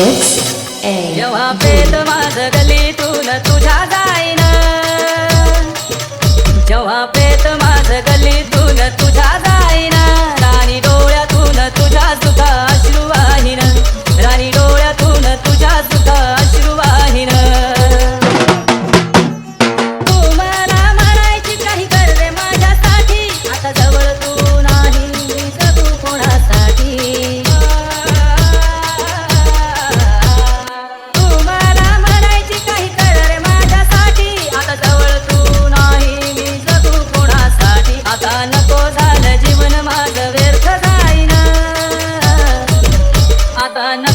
It's a. Yo, I paid the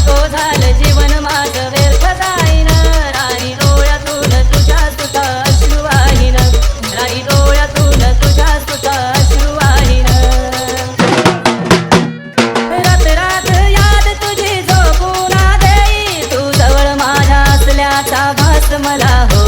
नको झालं जीवन माझं व्यर्थ जाईन. राणी डोळ्यातून तुझ्या सुता अश्रू वाहिन राणी डोळ्यातून तुझ्या सुता अश्रू वाहिन रात रात याद तुझी झोपून देई तू जवळ माझ्या असल्याचा मला हो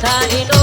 Tá indo.